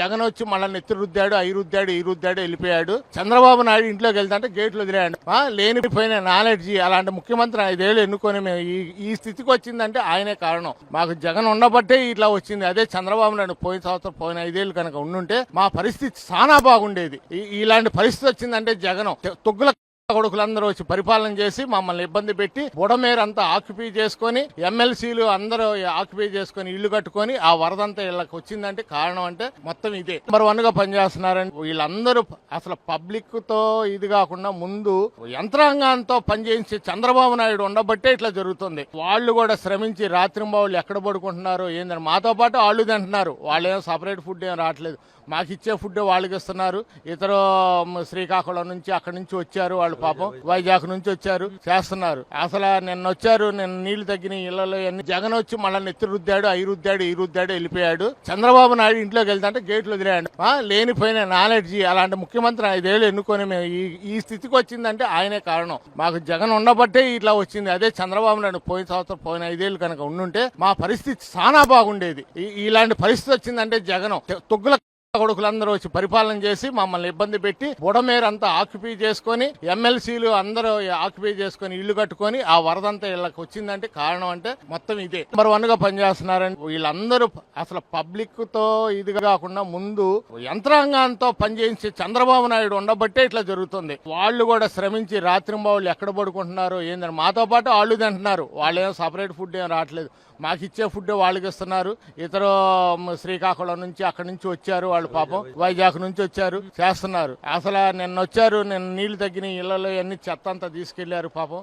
జగన్ వచ్చి మళ్ళీ నెత్తి రుద్దాడు ఐ రుద్దాడు ఈ రుద్దాడు వెళ్ళిపోయాడు. చంద్రబాబు నాయుడు ఇంట్లోకి వెళ్తాంటే గేట్లు వదిలేయండి. లేనిపోయిన నాలెడ్జి అలాంటి ముఖ్యమంత్రి ఐదేళ్ళు ఎన్నుకొని మేము ఈ ఈ స్థితికి వచ్చిందంటే ఆయనే కారణం. మాకు జగన్ ఉండబట్టే ఇట్లా వచ్చింది. అదే చంద్రబాబు నాయుడు పోయిన సంవత్సరం పోయిన ఐదేళ్ళు కనుక ఉండుంటే మా పరిస్థితి చాలా బాగుండేది. ఇలాంటి పరిస్థితి వచ్చిందంటే జగన్. తొగ్గుల కొడుకులందరూ వచ్చి పరిపాలన చేసి మమ్మల్ని ఇబ్బంది పెట్టి బుడమేరంతా ఆక్యుపై చేసుకొని ఎమ్మెల్సీలు అందరూ ఆక్యుపై చేసుకొని ఇల్లు కట్టుకొని ఆ వరదంతా ఇళ్ళకి వచ్చిందంటే కారణం అంటే మొత్తం ఇదే. నెంబర్ వన్గా పనిచేస్తున్నారని వీళ్ళందరూ అసలు పబ్లిక్తో ఇది కాకుండా ముందు యంత్రాంగంతో పనిచేయించి చంద్రబాబు నాయుడు ఉండబట్టే ఇట్లా జరుగుతుంది. వాళ్ళు కూడా శ్రమించి రాత్రింబావులు ఎక్కడ పడుకుంటున్నారు ఏందని మాతో పాటు వాళ్ళు తింటున్నారు. వాళ్ళు ఏం సపరేట్ ఫుడ్ ఏం రావట్లేదు. మాకు ఇచ్చే ఫుడ్ వాళ్ళకి ఇస్తున్నారు ఇతర శ్రీకాకుళం నుంచి అక్కడి నుంచి వచ్చారు వాళ్ళు పాపం వైజాగ్ నుంచి వచ్చారు చేస్తున్నారు. అసలు నిన్న వచ్చారు నిన్న నీళ్ళు తగ్గిన ఇళ్ళలో అన్ని జగన్ వచ్చి మళ్ళీ నెత్తి రుద్దాడు ఐ రుద్దాడు ఈ రుద్దాడు వెళ్ళిపోయాడు. చంద్రబాబు నాయుడు ఇంట్లోకి వెళ్తాంటే గేట్లు వదిలేయండి. లేనిపోయిన నాలెడ్జి అలాంటి ముఖ్యమంత్రి ఐదేళ్ళు ఎన్నుకొని మేము ఈ ఈ స్థితికి వచ్చిందంటే ఆయనే కారణం. మాకు జగన్ ఉండబట్టే ఇట్లా వచ్చింది. అదే చంద్రబాబు నాయుడు పోయిన సంవత్సరం పోయిన ఐదేళ్ళు కనుక ఉండుంటే మా పరిస్థితి చాలా బాగుండేది. ఈ- ఇలాంటి పరిస్థితి వచ్చిందంటే జగన్. తొగ్గుల కొడుకులందరూ వచ్చి పరిపాలన చేసి మమ్మల్ని ఇబ్బంది పెట్టి బుడమేరంతా ఆక్యుపై చేసుకొని ఎమ్మెల్సీలు అందరూ ఆక్యుపై చేసుకొని ఇల్లు కట్టుకొని ఆ వరదంతా ఇళ్ళకి వచ్చిందంటే కారణం అంటే మొత్తం ఇదే. నెంబర్ వన్గా పనిచేస్తున్నారని వీళ్ళందరూ అసలు పబ్లిక్తో ఇది కాకుండా ముందు యంత్రాంగంతో పనిచేయించి చంద్రబాబు నాయుడు ఉండబట్టే ఇట్లా జరుగుతుంది. వాళ్ళు కూడా శ్రమించి రాత్రింబావులు ఎక్కడ పడుకుంటున్నారు ఏందని మాతో పాటు వాళ్ళు తింటున్నారు. వాళ్ళు ఏం సపరేట్ ఫుడ్ ఏం రావట్లేదు. మాకు ఇచ్చే ఫుడ్ వాళ్ళకి ఇస్తున్నారు. ఇతర శ్రీకాకుళం నుంచి అక్కడి నుంచి వచ్చారు వాళ్ళు పాపం. వైజాగ్ నుంచి వచ్చారు. చేస్తున్నారు. అసలు నిన్న వచ్చారు నిన్న నీళ్ళు తగ్గిన ఇళ్ళలో అన్ని చెత్త అంతా తీసుకెళ్ళారు పాపం.